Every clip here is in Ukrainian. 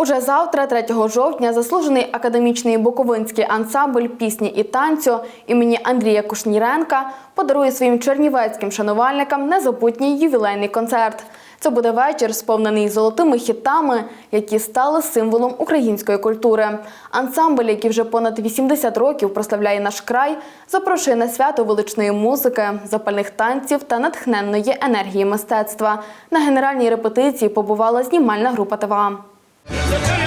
Уже завтра, 3 жовтня, заслужений академічний буковинський ансамбль пісні і танцю імені Андрія Кушніренка подарує своїм чернівецьким шанувальникам незабутній ювілейний концерт. Це буде вечір, сповнений золотими хітами, які стали символом української культури. Ансамбль, який вже понад 80 років прославляє наш край, запрошує на свято величної музики, запальних танців та натхненної енергії мистецтва. На генеральній репетиції побувала знімальна група ТВА. Let's.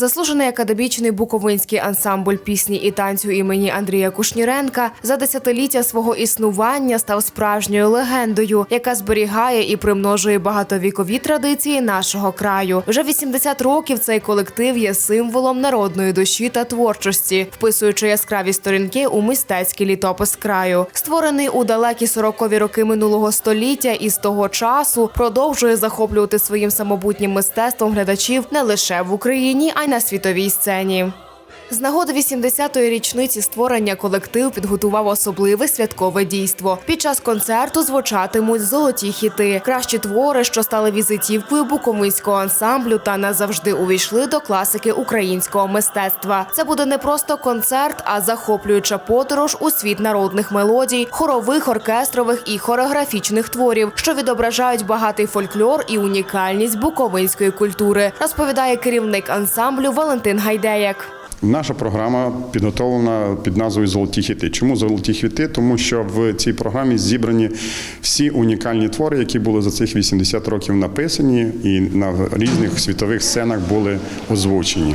Заслужений академічний буковинський ансамбль пісні і танцю імені Андрія Кушніренка за десятиліття свого існування став справжньою легендою, яка зберігає і примножує багатовікові традиції нашого краю. Вже 80 років цей колектив є символом народної душі та творчості, вписуючи яскраві сторінки у мистецький літопис краю. Створений у далекі 40-ві роки минулого століття і з того часу продовжує захоплювати своїм самобутнім мистецтвом глядачів не лише в Україні, а й на світовій сцені. З нагоди 80-ї річниці створення колектив підготував особливе святкове дійство. Під час концерту звучатимуть золоті хіти, кращі твори, що стали візитівкою буковинського ансамблю та назавжди увійшли до класики українського мистецтва. Це буде не просто концерт, а захоплююча подорож у світ народних мелодій, хорових, оркестрових і хореографічних творів, що відображають багатий фольклор і унікальність буковинської культури, розповідає керівник ансамблю Валентин Гайдеяк. Наша програма підготовлена під назвою Золоті хіти. Чому золоті хіти? Тому що в цій програмі зібрані всі унікальні твори, які були за цих 80 років написані і на різних світових сценах були озвучені.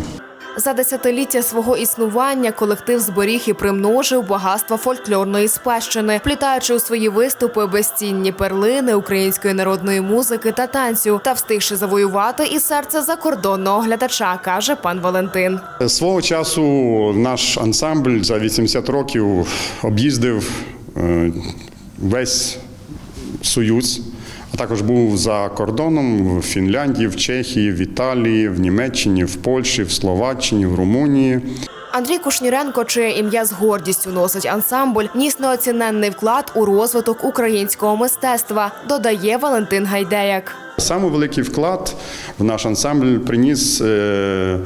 За десятиліття свого існування колектив зберіг і примножив багатства фольклорної спадщини, плітаючи у свої виступи безцінні перлини української народної музики та танцю, та встигши завоювати і серце закордонного глядача, каже пан Валентин. Свого часу наш ансамбль за 80 років об'їздив е, весь Союз, а також був за кордоном в Фінляндії, в Чехії, в Італії, в Німеччині, в Польщі, в Словаччині, в Румунії. Андрій Кушніренко, чиє ім'я з гордістю носить ансамбль, ніс неоціненний вклад у розвиток українського мистецтва, додає Валентин Гайдеяк. Самий великий вклад в наш ансамбль приніс е,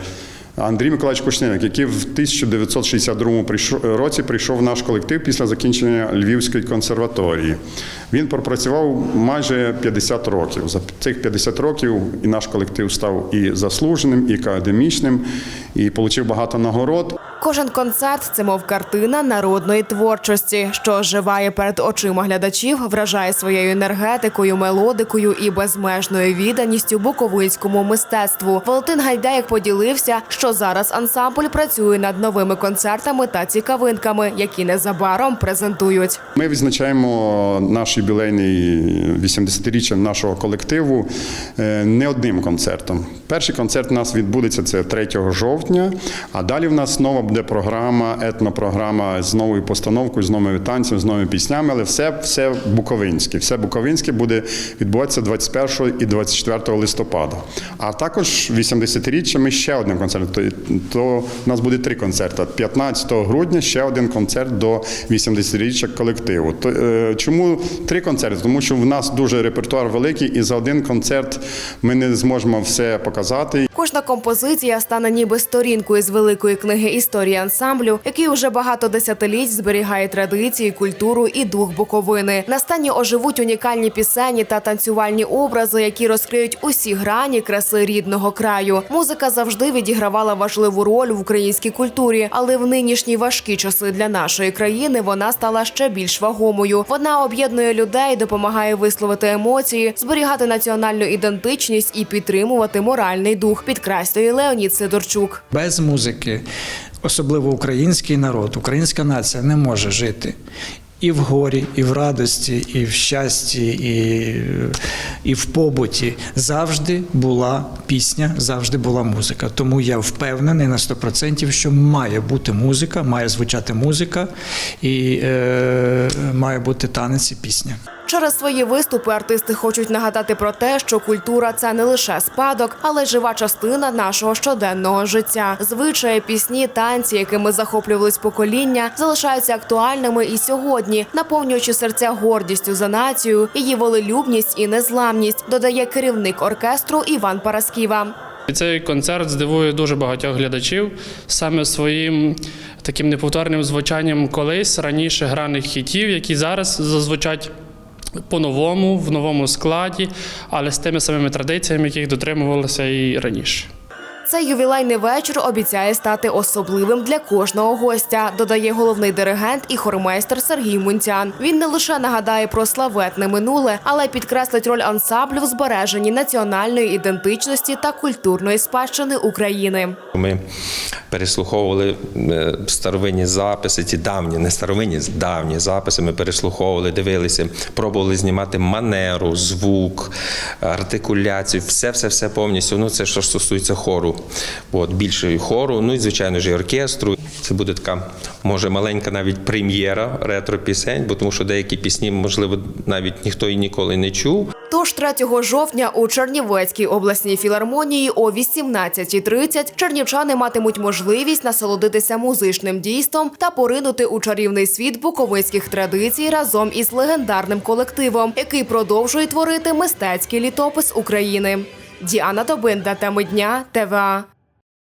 Андрій Миколаївич Кушневик, який в 1962 прийшов- році прийшов в наш колектив після закінчення Львівської консерваторії. Він пропрацював майже 50 років. За цих 50 років і наш колектив став і заслуженим, і академічним, і отримав багато нагород. Кожен концерт це мов картина народної творчості, що оживає перед очима глядачів, вражає своєю енергетикою, мелодикою і безмежною відданістю буковинському мистецтву. Валентин Гайдеяк поділився, що зараз ансамбль працює над новими концертами та цікавинками, які незабаром презентують. Ми відзначаємо наш юбілейний 80-річчя нашого колективу е, не одним концертом. Перший концерт у нас відбудеться це 3 жовтня, а далі в нас нова буде програма, етнопрограма з новою постановкою, з новими танцями, з новими піснями, але все, все буковинське. Все буковинське буде відбуватися 21 і 24 листопада. А також 80-річчя ми ще один концерт. То, то у нас буде три концерти. 15 грудня ще один концерт до 80-річчя колективу. То, е, чому три концерти? Тому що в нас дуже репертуар великий, і за один концерт ми не зможемо все показати казати. Кожна композиція стане ніби сторінкою з великої книги історії ансамблю, який уже багато десятиліть зберігає традиції, культуру і дух Буковини. На стані оживуть унікальні пісені та танцювальні образи, які розкриють усі грані краси рідного краю. Музика завжди відігравала важливу роль в українській культурі, але в нинішні важкі часи для нашої країни вона стала ще більш вагомою. Вона об'єднує людей, допомагає висловити емоції, зберігати національну ідентичність і підтримувати моральний дух. Підкреслює Леонід Сидорчук. Без музики, особливо український народ, українська нація не може жити. І в горі, і в радості, і в щасті, і і в побуті завжди була пісня, завжди була музика. Тому я впевнений на 100%, що має бути музика, має звучати музика і е, має бути танець і пісня. Через свої виступи артисти хочуть нагадати про те, що культура це не лише спадок, але й жива частина нашого щоденного життя. Звичаї, пісні, танці, якими захоплювались покоління, залишаються актуальними і сьогодні, наповнюючи серця гордістю за націю, її волелюбність і незламність, додає керівник оркестру Іван Парасківа. Цей концерт здивує дуже багатьох глядачів саме своїм таким неповторним звучанням колись раніше граних хітів, які зараз зазвучать по-новому, в новому складі, але з тими самими традиціями, яких дотримувалися і раніше. Цей ювілейний вечір обіцяє стати особливим для кожного гостя, додає головний диригент і хормейстер Сергій Мунтян. Він не лише нагадає про славетне минуле, але й підкреслить роль ансамблю в збереженні національної ідентичності та культурної спадщини України. Ми переслуховували е, старовинні записи, ті давні, не старовинні, давні записи. Ми переслуховували, дивилися, пробували знімати манеру, звук, артикуляцію, все, все, все повністю. Ну це що стосується хору. От більше хору, ну і звичайно ж і оркестру. Це буде така, може, маленька навіть прем'єра ретро-пісень, бо тому що деякі пісні, можливо, навіть ніхто і ніколи не чув. Тож 3 жовтня у Чернівецькій обласній філармонії о 18.30 чернівчани матимуть можливість насолодитися музичним дійством та поринути у чарівний світ буковинських традицій разом із легендарним колективом, який продовжує творити мистецький літопис України. Діана Добинда теми дня ТВА.